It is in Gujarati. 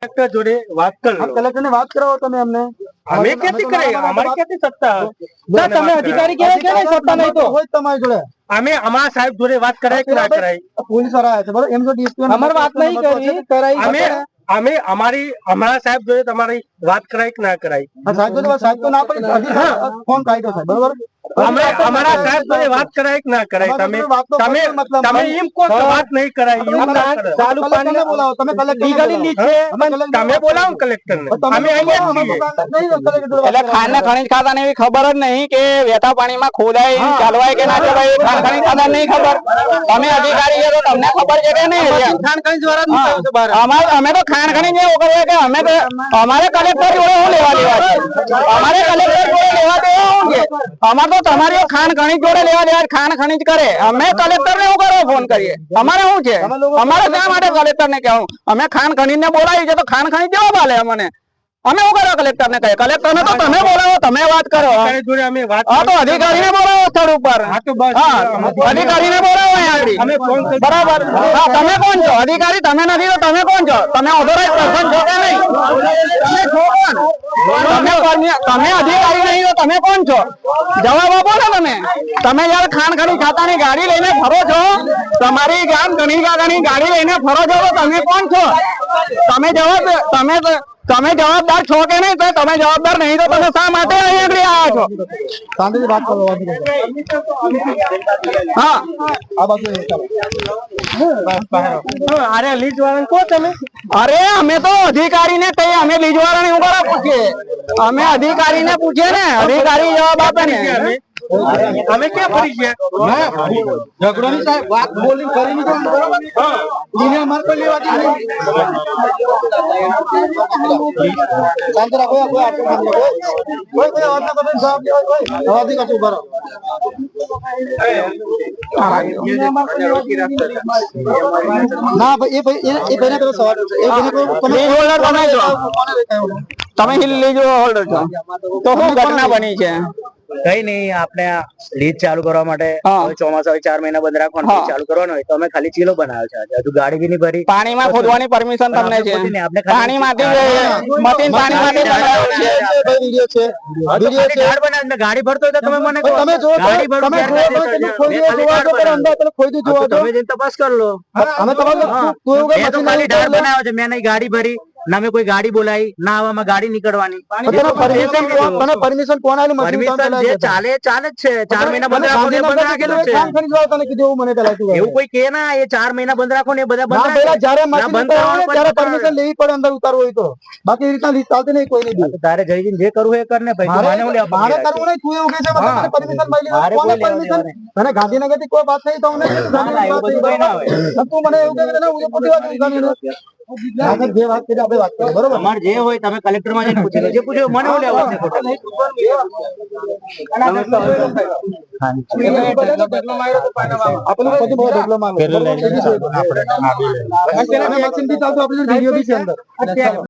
કલેક્ટર જોડે વાત કરી. કલેક્ટર ને વાત કરાવો તમે અમને. અમે ક્યાંથી કરીએ અમારી ક્યાંથી સત્તા? તમે અધિકારી કહેવાય કે સત્તા નહીં તો? હોય તમારી જોડે. અમે અમારા સાહેબ જોડે વાત કરાય કે ના કરાય? પોલીસવાળા આવ્યા છે બરોબર? એમ જો ડીએસપી અમારે વાત નહીં કરી. કરાઈ અમે અમે અમારી અમારા સાહેબ જોડે તમારી વાત કરાય કે ના કરાય? સાહેબ તો સાહેબ તો ના પડી. ફોન કાઢ્યો સાહેબ બરોબર? અમે અમારા સાહેબ જોડે વાત કરાય કે ના કરાય? તમે તમે તમે એમ કહો કે વાત નહીં કરાય એવું ના કરો. ચાલુ બોલાવો તમે કલેક્ટર લીગલી નીચે તમે બોલાવો કલેક્ટર અમે અહીંયા છીએ. એટલે ખાન ને ખનીજ ખાતા ને એવી ખબર જ નહીં કે વેતા પાણીમાં ખોદાય ચાલવાય કે ના ચાલવાય ખાન ખનીજ ખાતા નહીં ખબર. તમે અધિકારી છો તમને ખબર છે કે નહીં અમારે અમે તો ખાણ ખનીજ એવું કરીએ કે અમે તો અમારે કલેક્ટર જોડે શું લેવા દેવા છે? અમારે કલેક્ટર જોડે લેવા દે છે અમારે તો તમારી ખાન ખણી જોડે લેવા દેવા છે. ખાન ખનીજ કરે. અમે કલેક્ટર ને શું કરવા ફોન કરીએ. અમારે શું છે? અમારે શા માટે કલેક્ટર ને કહેવું અમે ખાંડ ખનીજ ને બોલાવી છે તો ખાન ખણી જવાબ ભાલે અમને. અમે શું કરો કલેક્ટર ને કહે કલેક્ટર ને તો તમે બોલાવો તમે વાત કરો. હા તો અધિકારી ને બોલાવો સ્થળ ઉપર. અધિકારી ને બોલાવો બરાબર. હા તમે કોણ છો? અધિકારી તમે નથી તો તમે કોણ છો? તમે ઓથોરાઇઝ પર્સન છો કે નહીં? તમે છો કોણ? તમે અધિકારી નહીં તો તમે કોણ છો? જવાબ આપો ને તમે. તમે યાર ખાણ ખડી ખાતાની ગાડી લઈને ફરો છો? તમારી ગામ ગણી ગાડી ગાડી લઈને ફરો છો તમે કોણ છો? તમે જવાબ તમે તમે જવાબદાર છો કે નહીં? તો તમે જવાબદાર નહીં તો તમે શા માટે અહીંયા આવ્યા છો? શાંતિથી વાત કરો હા. આ બાજુ અરે લીજ વાળા કો તમે. અરે અમે તો અધિકારીને કઈ અમે લીજવાળાને ને કરવા પૂછીએ. અમે અધિકારીને પૂછીએ ને અધિકારી જવાબ આપે ને. અમે ક્યાં ફરી ગયા? ઝઘડો ની સાહેબ વાત બોલી કરી ની જાય અમારે કોઈ લેવા શાંતિ ભાઈ એ ભાઈ એ- ભાઈને તમે? તમે હિલ લીજ હોલ્ડર છો તો શું ઘટના બની છે કઈ નહીં આપણે લીજ ચાલુ કરવા માટે ચોમાસા હોય ચાર મહિના બંધ રાખવાનો ચાલુ કરવાનો હોય તો અમે ખાલી ચીલો બનાવ્યો છે હજુ ગાડી બી નહીં ભરી. પાણીમાં ખોદવાની પરમિશન તમને છે. આપણે પાણીમાંથી મશીન પાણીમાંથી છે છે ઢાળ ગાડી ભરતો હોય તો તમે મને તમે જો ગાડી ભરું તમે ત્યારે જો કાયદેસર તમે છે. ખોદી જોવા ઢાળ છો અંદર બનાવી. ખોદી જોવા તો તમે જઈને તપાસ કરી લો. અમે. એવું કઈ મશીન ખાલી ઢાળ. બનાવ્યો છે. મેં નહીં ગાડી ભરી. ના મેં કોઈ ગાડી બોલાવી ના આવામાં ગાડી નીકળવાની. પરમિશન કોણ જે ચાલે ચાલે જ છે. ચાર મહિના બંધ રાખો ને બંધ રાખેલું છે એવું કોઈ કે ના એ ચાર મહિના બંધ રાખો ને બધા બંધ. જ્યારે ત્યારે પરમિશન લેવી પડે અંદર ઉતારવું હોય તો. બાકી રીતના રીત ચાલતી નહીં કોઈ નહીં તારે જઈ જઈને જે કરવું એ કર ને ભાઈ મારે કરવું નહીં તું એવું કે છે મને પરમિશન મળી મારે કોને પરમિશન? મને ગાંધીનગરથી કોઈ વાત થઈ તો મને. તું મને એવું કે હું પોતે વાત. આગળ જે વાત કરી આપણે વાત કરીએ બરોબર? તમારે જે હોય તમે કલેક્ટરમાં જઈને પૂછી લો. જે પૂછ્યું મને હું લેવા છે ખોટું? આપણે આપણે વીડિયો બી છે અંદર.